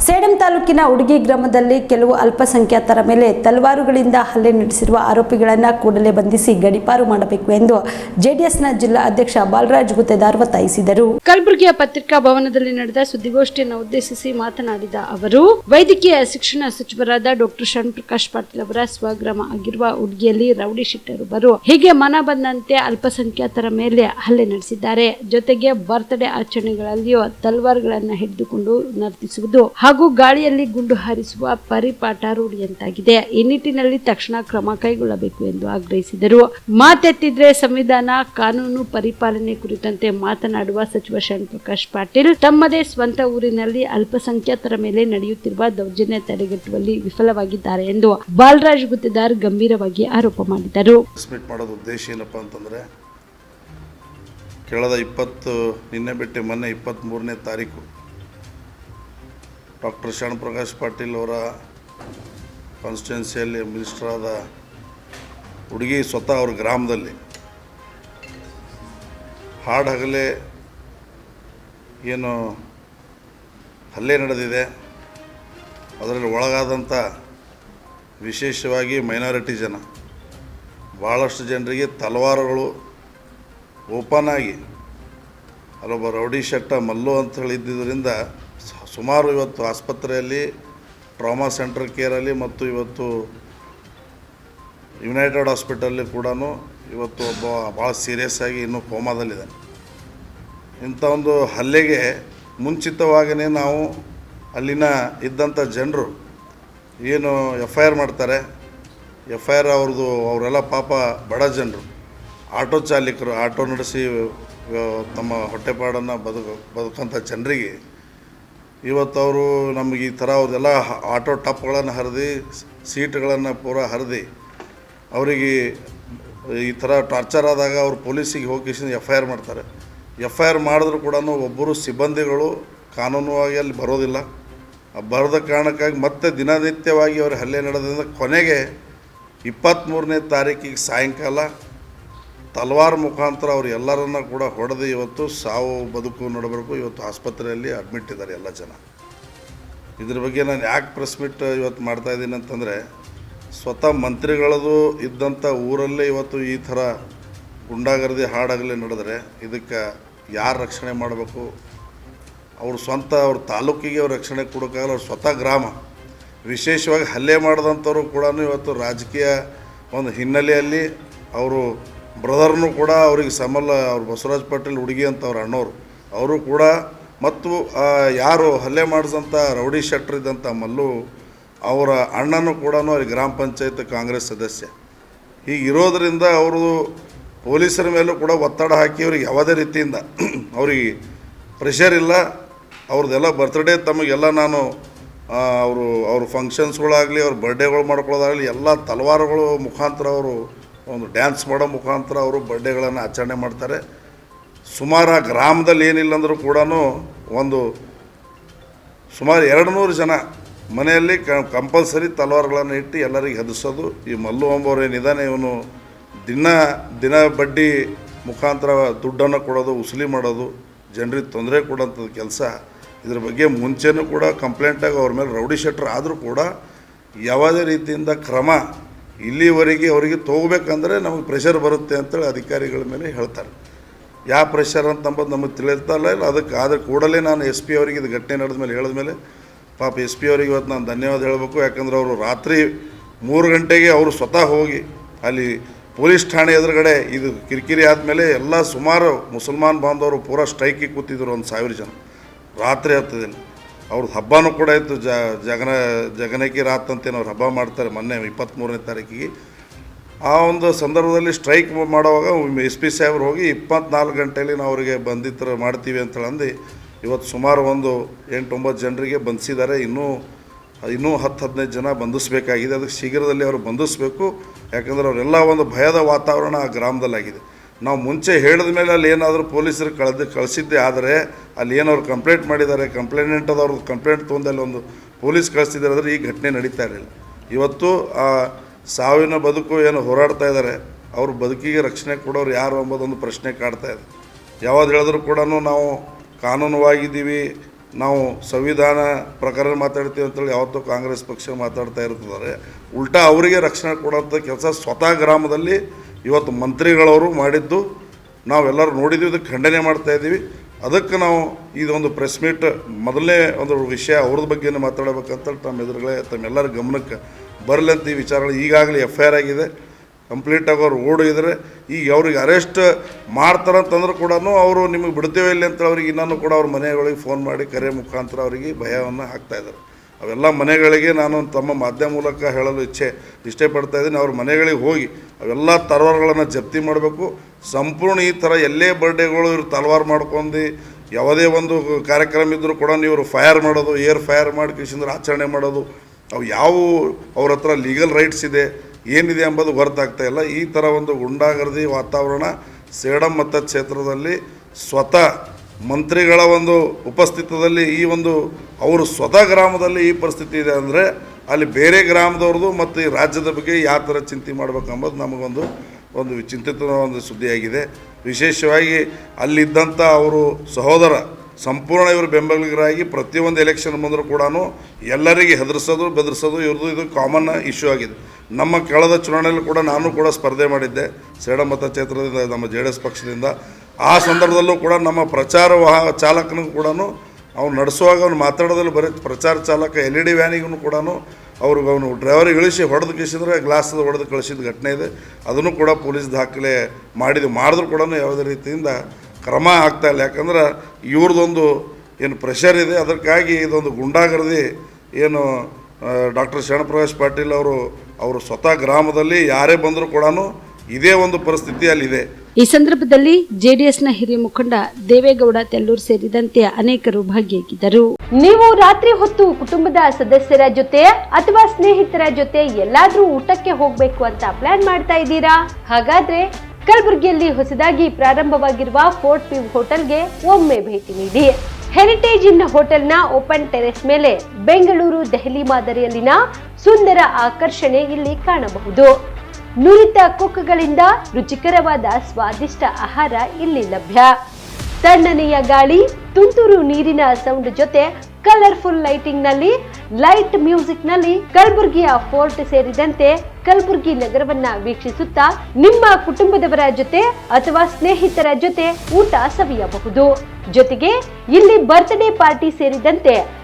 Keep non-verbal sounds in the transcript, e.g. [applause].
ಸೇಡಂ ತಾಲೂಕಿನ ಉಡುಗಿ ಗ್ರಾಮದಲ್ಲಿ ಕೆಲವು ಅಲ್ಪಸಂಖ್ಯಾತರ ಮೇಲೆ ತಲವಾರುಗಳಿಂದ ಹಲ್ಲೆ ನಡೆಸಿರುವ ಆರೋಪಿಗಳನ್ನು ಕೂಡಲೇ ಬಂಧಿಸಿ ಗಡಿಪಾರು ಮಾಡಬೇಕು ಎಂದು ಜೆಡಿಎಸ್ನ ಜಿಲ್ಲಾ ಅಧ್ಯಕ್ಷ ಬಾಲರಾಜ್ ಗುತ್ತೇದಾರ್ ಒತ್ತಾಯಿಸಿದರು. ಕಲಬುರಗಿಯ ಪತ್ರಿಕಾ ಭವನದಲ್ಲಿ ನಡೆದ ಸುದ್ದಿಗೋಷ್ಠಿಯನ್ನು ಉದ್ದೇಶಿಸಿ ಮಾತನಾಡಿದ ಅವರು, ವೈದ್ಯಕೀಯ ಶಿಕ್ಷಣ ಸಚಿವರಾದ ಡಾಕ್ಟರ್ ಶರಣ್ ಪ್ರಕಾಶ್ ಪಾಟೀಲ್ ಅವರ ಸ್ವಗ್ರಾಮ ಆಗಿರುವ ಉಡುಗಿಯಲ್ಲಿ ರೌಡಿ ಬರು ಹೀಗೆ ಮನ ಬಂದಂತೆ ಅಲ್ಪಸಂಖ್ಯಾತರ ಮೇಲೆ ಹಲ್ಲೆ ನಡೆಸಿದ್ದಾರೆ. ಜೊತೆಗೆ ಬರ್ತ್ಡೇ ಆಚರಣೆಗಳಲ್ಲಿಯೂ ತಲ್ವಾರ್ಗಳನ್ನು ಹಿಡಿದುಕೊಂಡು ನರ್ತಿಸುವುದು ಹಾಗೂ ಗಾಳಿಯಲ್ಲಿ ಗುಂಡು ಹಾರಿಸುವ ಪರಿಪಾಠ ರೂಢಿಯಂತಾಗಿದೆ ಈ ನಿಟ್ಟಿನಲ್ಲಿ ತಕ್ಷಣ ಕ್ರಮ ಕೈಗೊಳ್ಳಬೇಕು ಎಂದು ಆಗ್ರಹಿಸಿದರು. ಮಾತೆತ್ತಿದ್ರೆ ಸಂವಿಧಾನ, ಕಾನೂನು ಪರಿಪಾಲನೆ ಕುರಿತಂತೆ ಮಾತನಾಡುವ ಸಚಿವ ಶರಣ್ ಪ್ರಕಾಶ್ ಪಾಟೀಲ್, ತಮ್ಮದೇ ಸ್ವಂತ ಊರಿನಲ್ಲಿ ಅಲ್ಪಸಂಖ್ಯಾತರ ಮೇಲೆ ನಡೆಯುತ್ತಿರುವ ದೌರ್ಜನ್ಯ ತಡೆಗಟ್ಟುವಲ್ಲಿ ವಿಫಲವಾಗಿದ್ದಾರೆ ಎಂದು ಬಾಲರಾಜ್ ಗುತ್ತೇದಾರ್ ಗಂಭೀರವಾಗಿ ಆರೋಪ ಮಾಡಿದರು. ಕೇಳದ ಇಪ್ಪತ್ತು, ನಿನ್ನೆ ಬಿಟ್ಟು ಮೊನ್ನೆ ಇಪ್ಪತ್ತ್ಮೂರನೇ ತಾರೀಕು ಡಾಕ್ಟರ್ ಶರಣ್ ಪ್ರಕಾಶ್ ಪಾಟೀಲ್ ಅವರ ಕಾನ್ಸ್ಟಿಟ್ಯೂನ್ಸಿಯಲ್ಲಿ ಮಿನಿಸ್ಟರ್ ಆದ ಹುಡುಗಿ ಸ್ವತಃ ಅವ್ರ ಗ್ರಾಮದಲ್ಲಿ. ಹಾಡು ಏನು ಹಲ್ಲೆ ನಡೆದಿದೆ. ಅದರಲ್ಲಿ ಒಳಗಾದಂಥ ವಿಶೇಷವಾಗಿ ಮೈನಾರಿಟಿ ಜನ. ಭಾಳಷ್ಟು ಜನರಿಗೆ ತಲವಾರುಗಳು ಓಪನ್ ಆಗಿ. ಅಲ್ಲೊಬ್ಬ ರೌಡಿ ಶೆಟ್ಟ ಮಲ್ಲು ಅಂತ ಹೇಳಿದ್ದರಿಂದ ಸುಮಾರು ಇವತ್ತು ಆಸ್ಪತ್ರೆಯಲ್ಲಿ, ಟ್ರಾಮಾ ಸೆಂಟರ್ ಕೇರಲ್ಲಿ ಮತ್ತು ಇವತ್ತು ಯುನೈಟೆಡ್ ಹಾಸ್ಪಿಟಲಲ್ಲಿ ಕೂಡ ಇವತ್ತು ಒಬ್ಬ ಭಾಳ ಸೀರಿಯಸ್ ಆಗಿ ಇನ್ನೂ ಕೋಮಾದಲ್ಲಿದ್ದಾನೆ. ಇಂಥ ಒಂದು ಹಲ್ಲೆಗೆ ಮುಂಚಿತವಾಗಿಯೇ ನಾವು ಅಲ್ಲಿನ ಇದ್ದಂಥ ಜನರು ಏನು ಎಫ್ ಐ ಆರ್ ಮಾಡ್ತಾರೆ. ಎಫ್ ಐ ಆರ್ ಅವ್ರದ್ದು ಅವರೆಲ್ಲ ಪಾಪ ಬಡ ಜನರು. ಆಟೋ ಚಾಲಕರು, ಆಟೋ ನಡೆಸಿ ನಮ್ಮ ಹೊಟ್ಟೆಪಾಡನ್ನು ಬದುಕು ಬದುಕಂಥ ಜನರಿಗೆ ಇವತ್ತು ಅವರು ನಮಗೆ ಈ ಥರ ಅವ್ರದ್ದೆಲ್ಲ ಆಟೋ ಟಪ್ಗಳನ್ನು ಹರಿದು, ಸೀಟ್ಗಳನ್ನು ಪೂರ ಹರಿದು. ಅವರಿಗೆ ಈ ಥರ ಟಾರ್ಚರ್ ಆದಾಗ ಅವ್ರು ಪೊಲೀಸಿಗೆ ಹೋಗಿ ಎಫ್ ಐ ಆರ್ ಮಾಡ್ತಾರೆ. ಎಫ್ ಐ ಆರ್ ಮಾಡಿದ್ರು ಕೂಡ ಒಬ್ಬರು ಸಿಬ್ಬಂದಿಗಳು ಕಾನೂನುವಾಗಿ ಅಲ್ಲಿ ಬರೋದಿಲ್ಲ. ಬರದ ಕಾರಣಕ್ಕಾಗಿ ಮತ್ತೆ ದಿನನಿತ್ಯವಾಗಿ ಅವರು ಹಲ್ಲೆ ನಡೆದ್ರಿಂದ ಕೊನೆಗೆ ಇಪ್ಪತ್ತ್ಮೂರನೇ ತಾರೀಕಿಗೆ ಸಾಯಂಕಾಲ ತಲವಾರು ಮುಖಾಂತರ ಅವ್ರು ಎಲ್ಲರನ್ನ ಕೂಡ ಹೊಡೆದು ಇವತ್ತು ಸಾವು ಬದುಕು ನೋಡಬೇಕು. ಇವತ್ತು ಆಸ್ಪತ್ರೆಯಲ್ಲಿ ಅಡ್ಮಿಟ್ ಇದ್ದಾರೆ ಎಲ್ಲ ಜನ. ಇದ್ರ ಬಗ್ಗೆ ನಾನು ಯಾಕೆ ಪ್ರೆಸ್ ಮೀಟ್ ಇವತ್ತು ಮಾಡ್ತಾ ಇದ್ದೀನಿ ಅಂತಂದರೆ, ಸ್ವತಃ ಮಂತ್ರಿಗಳದು ಇದ್ದಂಥ ಊರಲ್ಲೇ ಇವತ್ತು ಈ ಥರ ಗುಂಡಾಗರ್ದಿ ಹಾಡಾಗಲಿ ನಡೆದ್ರೆ ಇದಕ್ಕೆ ಯಾರು ರಕ್ಷಣೆ ಮಾಡಬೇಕು? ಅವ್ರ ಸ್ವಂತ, ಅವ್ರ ತಾಲೂಕಿಗೆ ಅವ್ರ ರಕ್ಷಣೆ ಕೊಡೋಕ್ಕಾಗಲ್ಲ, ಅವ್ರ ಸ್ವತಃ ಗ್ರಾಮ. ವಿಶೇಷವಾಗಿ ಹಲ್ಲೆ ಮಾಡಿದಂಥವ್ರು ಕೂಡ ಇವತ್ತು ರಾಜಕೀಯ ಒಂದು ಹಿನ್ನೆಲೆಯಲ್ಲಿ ಅವರು ಬ್ರದರ್ನು ಕೂಡ ಅವ್ರಿಗೆ ಸಮಲ್ಲ ಅವ್ರು ಬಸವರಾಜ್ ಪಾಟೀಲ್ ಹುಡುಗಿ ಅಂತ ಅವ್ರ ಅಣ್ಣವರು ಅವರು ಕೂಡ ಮತ್ತು ಯಾರು ಹಲ್ಲೆ ಮಾಡಿದಂಥ ರೌಡಿ ಶೆಟ್ರ್ ಇದ್ದಂಥ ಮಲ್ಲು, ಅವರ ಅಣ್ಣನೂ ಕೂಡ ಅವ್ರಿಗೆ ಗ್ರಾಮ ಪಂಚಾಯತ್ ಕಾಂಗ್ರೆಸ್ ಸದಸ್ಯ. ಹೀಗಿರೋದ್ರಿಂದ ಅವರು ಪೊಲೀಸರ ಮೇಲೂ ಕೂಡ ಒತ್ತಡ ಹಾಕಿ ಅವ್ರಿಗೆ ಯಾವುದೇ ರೀತಿಯಿಂದ [clears throat] ಅವ್ರಿಗೆ ಪ್ರೆಷರ್ ಇಲ್ಲ. ಅವ್ರದ್ದೆಲ್ಲ ಬರ್ತ್ಡೇ ತಮಗೆಲ್ಲ ನಾನು ಅವರು, ಅವ್ರ ಫಂಕ್ಷನ್ಸ್ಗಳಾಗಲಿ ಅವ್ರ ಬರ್ಡೇಗಳು ಮಾಡ್ಕೊಳ್ಳೋದಾಗಲಿ, ಎಲ್ಲ ತಲವಾರುಗಳು ಮುಖಾಂತರ ಅವರು ಒಂದು ಡ್ಯಾನ್ಸ್ ಮಾಡೋ ಮುಖಾಂತರ ಅವರು ಬರ್ಡೇಗಳನ್ನು ಆಚರಣೆ ಮಾಡ್ತಾರೆ. ಸುಮಾರು ಗ್ರಾಮದಲ್ಲಿ ಏನಿಲ್ಲ ಅಂದರೂ ಕೂಡ ಒಂದು ಸುಮಾರು ಎರಡು ನೂರು ಜನ ಮನೆಯಲ್ಲಿ ಕ ಕಂಪಲ್ಸರಿ ತಲವಾರುಗಳನ್ನು ಇಟ್ಟು ಎಲ್ಲರಿಗೆ ಹೆದರ್ಸೋದು. ಈ ಮಲ್ಲು ಎಂಬವ್ರು ಏನಿದ್ದಾನೆ ಇವನು ದಿನ ದಿನ ಬಡ್ಡಿ ಮುಖಾಂತರ ದುಡ್ಡನ್ನು ಕೊಡೋದು, ಉಸುಲಿ ಮಾಡೋದು, ಜನರಿಗೆ ತೊಂದರೆ ಕೊಡೋಂಥದ್ದು ಕೆಲಸ. ಇದ್ರ ಬಗ್ಗೆ ಮುಂಚೆನೂ ಕೂಡ ಕಂಪ್ಲೇಂಟಾಗಿ ಅವ್ರ ಮೇಲೆ ರೌಡಿ ಶೆಟ್ರ್ ಆದರೂ ಕೂಡ ಯಾವುದೇ ರೀತಿಯಿಂದ ಕ್ರಮ ಇಲ್ಲಿವರೆಗೆ ಅವರಿಗೆ ತೊಗೋಬೇಕಂದ್ರೆ ನಮಗೆ ಪ್ರೆಷರ್ ಬರುತ್ತೆ ಅಂತೇಳಿ ಅಧಿಕಾರಿಗಳ ಮೇಲೆ ಹೇಳ್ತಾರೆ. ಯಾವ ಪ್ರೆಷರ್ ಅಂತ ನಂಬೋದು ನಮಗೆ ತಿಳಿತಲ್ಲ ಇಲ್ಲ ಅದಕ್ಕೆ ಆದರೆ ಕೂಡಲೇ ನಾನು ಎಸ್ ಪಿ ಅವರಿಗೆ ಇದು ಘಟನೆ ನಡೆದ ಮೇಲೆ ಹೇಳಿದ ಮೇಲೆ, ಪಾಪ ಎಸ್ ಪಿ ಅವರಿಗೆ ಇವತ್ತು ನಾನು ಧನ್ಯವಾದ ಹೇಳಬೇಕು, ಯಾಕಂದ್ರೆ ಅವರು ರಾತ್ರಿ ಮೂರು ಗಂಟೆಗೆ ಅವರು ಸ್ವತಃ ಹೋಗಿ ಅಲ್ಲಿ ಪೊಲೀಸ್ ಠಾಣೆ ಎದುರುಗಡೆ ಇದು ಕಿರಿಕಿರಿ ಆದಮೇಲೆ ಎಲ್ಲ ಸುಮಾರು ಮುಸಲ್ಮಾನ್ ಬಾಂಧವರು ಪೂರಾ ಸ್ಟ್ರೈಕಿಗೆ ಕೂತಿದ್ರು ಒಂದು ಸಾವಿರ ಜನ. ರಾತ್ರಿ ಹತ್ತದಿಲ್ಲ ಅವ್ರದ್ದು ಹಬ್ಬನೂ ಕೂಡ ಇತ್ತು. ಜಗನ, ಜಗನಕಿ ರಾತ್ ಅಂತೇನು ಅವ್ರು ಹಬ್ಬ ಮಾಡ್ತಾರೆ ಮೊನ್ನೆ ಇಪ್ಪತ್ತ್ಮೂರನೇ ತಾರೀಕಿಗೆ. ಆ ಒಂದು ಸಂದರ್ಭದಲ್ಲಿ ಸ್ಟ್ರೈಕ್ ಮಾಡುವಾಗ ಎಸ್ ಪಿ ಸಾಹೇಬ್ರು ಹೋಗಿ ಇಪ್ಪತ್ನಾಲ್ಕು ಗಂಟೆಯಲ್ಲಿ ನಾವು ಅವರಿಗೆ ಬಂಧಿತರ ಮಾಡ್ತೀವಿ ಅಂತೇಳಿ ಅಂದು ಇವತ್ತು ಸುಮಾರು ಒಂದು ಎಂಟು ಒಂಬತ್ತು ಜನರಿಗೆ ಬಂಧಿಸಿದ್ದಾರೆ. ಇನ್ನೂ ಇನ್ನೂ ಹತ್ತು, ಹದಿನೈದು ಜನ ಬಂಧಿಸಬೇಕಾಗಿದೆ. ಅದಕ್ಕೆ ಶೀಘ್ರದಲ್ಲಿ ಅವರು ಬಂಧಿಸಬೇಕು. ಯಾಕಂದರೆ ಅವರೆಲ್ಲ ಒಂದು ಭಯದ ವಾತಾವರಣ ಆ ಗ್ರಾಮದಲ್ಲಾಗಿದೆ. ನಾವು ಮುಂಚೆ ಹೇಳಿದ ಮೇಲೆ ಅಲ್ಲಿ ಏನಾದರೂ ಪೊಲೀಸರು ಕಳೆದು ಕಳಿಸಿದ್ದೆ ಆದರೆ ಅಲ್ಲಿ ಏನವ್ರು ಕಂಪ್ಲೇಂಟ್ ಮಾಡಿದ್ದಾರೆ ಕಂಪ್ಲೇಂಟ್ ಅವ್ರದ್ದು ಕಂಪ್ಲೇಂಟ್ ತೊಗೊಂಡು ಅಲ್ಲಿ ಒಂದು ಪೊಲೀಸ್ ಕಳಿಸ್ತಿದ್ದಾರೆ ಅಂದರೆ ಈ ಘಟನೆ ನಡೀತಾ ಇರಲಿಲ್ಲ. ಇವತ್ತು ಆ ಸಾವಿನ ಬದುಕು ಏನು ಹೋರಾಡ್ತಾ ಇದ್ದಾರೆ, ಅವ್ರ ಬದುಕಿಗೆ ರಕ್ಷಣೆ ಕೊಡೋರು ಯಾರು ಎಂಬುದೊಂದು ಪ್ರಶ್ನೆ ಕಾಡ್ತಾ ಇದೆ. ಯಾವಾಗ ಹೇಳಿದ್ರು ಕೂಡ ನಾವು ಕಾನೂನುವಾಗಿದ್ದೀವಿ, ನಾವು ಸಂವಿಧಾನ ಪ್ರಕಾರ ಮಾತಾಡ್ತೀವಿ ಅಂತೇಳಿ ಯಾವತ್ತೂ ಕಾಂಗ್ರೆಸ್ ಪಕ್ಷ ಮಾತಾಡ್ತಾ ಇರ್ತಿದ್ದಾರೆ. ಉಲ್ಟಾ ಅವರಿಗೆ ರಕ್ಷಣೆ ಕೊಡೋಂಥ ಕೆಲಸ ಸ್ವತಃ ಗ್ರಾಮದಲ್ಲಿ ಇವತ್ತು ಮಂತ್ರಿಗಳವರು ಮಾಡಿದ್ದು ನಾವೆಲ್ಲರೂ ನೋಡಿದ್ದೀವಿ, ಇದಕ್ಕೆ ಖಂಡನೆ ಮಾಡ್ತಾ ಇದ್ದೀವಿ. ಅದಕ್ಕೆ ನಾವು ಇದೊಂದು ಪ್ರೆಸ್ ಮೀಟ್, ಮೊದಲನೇ ಒಂದು ವಿಷಯ ಅವ್ರದ್ದು ಬಗ್ಗೆ ಮಾತಾಡಬೇಕಂತ ತಮ್ಮ ಎದುರುಗಳೇ ತಮ್ಮೆಲ್ಲರ ಗಮನಕ್ಕೆ ಬರಲಿ ಅಂತ ಈ ವಿಚಾರಗಳು ಈಗಾಗಲೇ ಎಫ್ ಐ ಆರ್ ಆಗಿದೆ ಕಂಪ್ಲೀಟಾಗಿ ಅವ್ರು ಓಡಿದರೆ ಈಗ ಅವ್ರಿಗೆ ಅರೆಸ್ಟ್ ಮಾಡ್ತಾರಂತಂದ್ರೆ ಕೂಡ ಅವರು ನಿಮಗೆ ಬಿಡ್ತೇವೆ ಇಲ್ಲಿ ಅಂತ ಅವ್ರಿಗೆ ಇನ್ನೂ ಕೂಡ ಅವ್ರ ಮನೆಗಳಿಗೆ ಫೋನ್ ಮಾಡಿ ಕರೆ ಮುಖಾಂತರ ಅವರಿಗೆ ಭಯವನ್ನು ಹಾಕ್ತಾ ಇದ್ದಾರೆ. ಅವೆಲ್ಲ ಮನೆಗಳಿಗೆ ನಾನು ತಮ್ಮ ಮಾಧ್ಯಮ ಮೂಲಕ ಹೇಳಲು ಇಚ್ಛೆ ಇಷ್ಟೇ ಪಡ್ತಾ ಇದ್ದೀನಿ. ಅವ್ರ ಮನೆಗಳಿಗೆ ಹೋಗಿ ಅವೆಲ್ಲ ತಲವಾರುಗಳನ್ನು ಜಪ್ತಿ ಮಾಡಬೇಕು. ಸಂಪೂರ್ಣ ಈ ಥರ ಎಲ್ಲೇ ಬರ್ಡೇಗಳು ಇವರು ತಲವಾರು ಮಾಡ್ಕೊಂಡು, ಯಾವುದೇ ಒಂದು ಕಾರ್ಯಕ್ರಮ ಇದ್ದರೂ ಕೂಡ ಇವರು ಫೈರ್ ಮಾಡೋದು, ಏರ್ ಫೈರ್ ಮಾಡಿ ಕಿಶಿಂದ್ರ ಆಚರಣೆ ಮಾಡೋದು, ಅವು ಯಾವ ಅವ್ರ ಹತ್ರ ಲೀಗಲ್ ರೈಟ್ಸ್ ಇದೆ, ಏನಿದೆ ಎಂಬುದು ಗೊತ್ತಾಗ್ತಾ ಇಲ್ಲ. ಈ ಥರ ಒಂದು ಗುಂಡಾಗರ್ದಿ ವಾತಾವರಣ ಸೇಡಂ ಮತ್ತು ಕ್ಷೇತ್ರದಲ್ಲಿ ಸ್ವತಃ ಮಂತ್ರಿಗಳ ಒಂದು ಉಪಸ್ಥಿತದಲ್ಲಿ ಈ ಒಂದು ಅವರು ಸ್ವತಃ ಗ್ರಾಮದಲ್ಲಿ ಈ ಪರಿಸ್ಥಿತಿ ಇದೆ ಅಂದರೆ ಅಲ್ಲಿ ಬೇರೆ ಗ್ರಾಮದವ್ರದ್ದು ಮತ್ತು ಈ ರಾಜ್ಯದ ಬಗ್ಗೆ ಯಾವ ಥರ ಚಿಂತೆ ಮಾಡಬೇಕಂಬುದು ನಮಗೊಂದು ಒಂದು ಚಿಂತಿತ ಒಂದು ಸುದ್ದಿಯಾಗಿದೆ. ವಿಶೇಷವಾಗಿ ಅಲ್ಲಿದ್ದಂಥ ಅವರು ಸಹೋದರ, ಸಂಪೂರ್ಣ ಇವರು ಬೆಂಬಲಿಗರಾಗಿ ಪ್ರತಿಯೊಂದು ಎಲೆಕ್ಷನ್ ಬಂದರೂ ಕೂಡ ಎಲ್ಲರಿಗೆ ಹೆದರ್ಸೋದು, ಬೆದರ್ಸೋದು, ಇವ್ರದ್ದು ಇದು ಕಾಮನ್ ಇಶ್ಯೂ ಆಗಿದೆ. ನಮ್ಮ ಕಳೆದ ಚುನಾವಣೆಯಲ್ಲಿ ಕೂಡ ನಾನು ಕೂಡ ಸ್ಪರ್ಧೆ ಮಾಡಿದ್ದೆ. ಸೇಡ ಮತಕ್ಷೇತ್ರದಿಂದ ನಮ್ಮ ಜೆ ಪಕ್ಷದಿಂದ. ಆ ಸಂದರ್ಭದಲ್ಲೂ ಕೂಡ ನಮ್ಮ ಪ್ರಚಾರ ವಾಹ ಚಾಲಕನಿಗೂ ಕೂಡ ಅವ್ನು ನಡೆಸುವಾಗ ಅವ್ನು ಮಾತಾಡೋದ್ರಲ್ಲಿ ಬರೀ ಪ್ರಚಾರ ಚಾಲಕ ಎಲ್ ಇ ಡಿ ವ್ಯಾನಿಗೂ ಕೂಡ ಅವ್ರಿಗೆ ಅವನು ಡ್ರೈವರಿಗೆ ಇಳಿಸಿ ಹೊಡೆದು ಕಿಸಿದ್ರೆ ಗ್ಲಾಸ್ ಹೊಡೆದು ಕಳಿಸಿದ ಘಟನೆ ಇದೆ. ಅದನ್ನು ಕೂಡ ಪೊಲೀಸ್ ದಾಖಲೆ ಮಾಡಿದ್ದು. ಮಾಡಿದ್ರು ಕೂಡ ಯಾವುದೇ ರೀತಿಯಿಂದ ಕ್ರಮ ಆಗ್ತಾ ಇಲ್ಲ. ಯಾಕಂದ್ರೆ ಇವ್ರದ್ದೊಂದು ಏನು ಪ್ರೆಷರ್ ಇದೆ. ಅದಕ್ಕಾಗಿ ಇದೊಂದು ಗುಂಡಾಗರ್ದಿ ಏನು ಡಾಕ್ಟರ್ ಶರಣಪ್ರಕಾಶ್ ಪಾಟೀಲ್ ಅವರು ಅವರು ಸ್ವತಃ ಗ್ರಾಮದಲ್ಲಿ ಯಾರೇ ಬಂದರೂ ಕೂಡ ಇದೇ ಒಂದು ಪರಿಸ್ಥಿತಿ ಅಲ್ಲಿದೆ ಈ ಸಂದರ್ಭದಲ್ಲಿ ಜೆಡಿಎಸ್ನ ಹಿರಿಯ ಮುಖಂಡ ದೇವೇಗೌಡ ತೆಲ್ಲೂರ್ ಸೇರಿದಂತೆ ಅನೇಕರು ಭಾಗಿಯಾಗಿದ್ದರು. ನೀವು ರಾತ್ರಿ ಹೊತ್ತು ಕುಟುಂಬದ ಸದಸ್ಯರ ಜೊತೆ ಅಥವಾ ಸ್ನೇಹಿತರ ಜೊತೆ ಎಲ್ಲಾದ್ರೂ ಊಟಕ್ಕೆ ಹೋಗ್ಬೇಕು ಅಂತ ಪ್ಲಾನ್ ಮಾಡ್ತಾ ಇದ್ದೀರಾ? ಹಾಗಾದ್ರೆ ಕಲಬುರಗಿಯಲ್ಲಿ ಹೊಸದಾಗಿ ಪ್ರಾರಂಭವಾಗಿರುವ ಫೋರ್ಟ್ ಪಿವ್ ಹೋಟೆಲ್ಗೆ ಒಮ್ಮೆ ಭೇಟಿ ನೀಡಿ. ಹೆರಿಟೇಜ್ ಇನ್ ಹೋಟೆಲ್ನ ಓಪನ್ ಟೆರೆಸ್ ಮೇಲೆ ಬೆಂಗಳೂರು ದೆಹಲಿ ಮಾದರಿಯಲ್ಲಿನ ಸುಂದರ ಆಕರ್ಷಣೆ ಇಲ್ಲಿ ಕಾಣಬಹುದು. ನುರಿತ ಕುಕ್ಗಳಿಂದ ರುಚಿಕರವಾದ ಸ್ವಾದಿಷ್ಟ ಆಹಾರ ಇಲ್ಲಿ ಲಭ್ಯ. ತಣ್ಣನೆಯ ಗಾಳಿ, ತುಂತುರು ನೀರಿನ ಸೌಂಡ್ ಜೊತೆ ಕಲರ್ಫುಲ್ ಲೈಟಿಂಗ್ನಲ್ಲಿ ಲೈಟ್ ಮ್ಯೂಸಿಕ್ನಲ್ಲಿ ಕಲಬುರ್ಗಿಯ ಫೋರ್ಟ್ ಸೇರಿದಂತೆ ಕಲಬುರ್ಗಿ ನಗರವನ್ನ ವೀಕ್ಷಿಸುತ್ತಾ ನಿಮ್ಮ ಕುಟುಂಬದವರ ಜೊತೆ ಅಥವಾ ಸ್ನೇಹಿತರ ಜೊತೆ ಊಟ ಸವಿಯಬಹುದು. ಜೊತೆಗೆ ಇಲ್ಲಿ ಬರ್ತ್ಡೇ ಪಾರ್ಟಿ ಸೇರಿದಂತೆ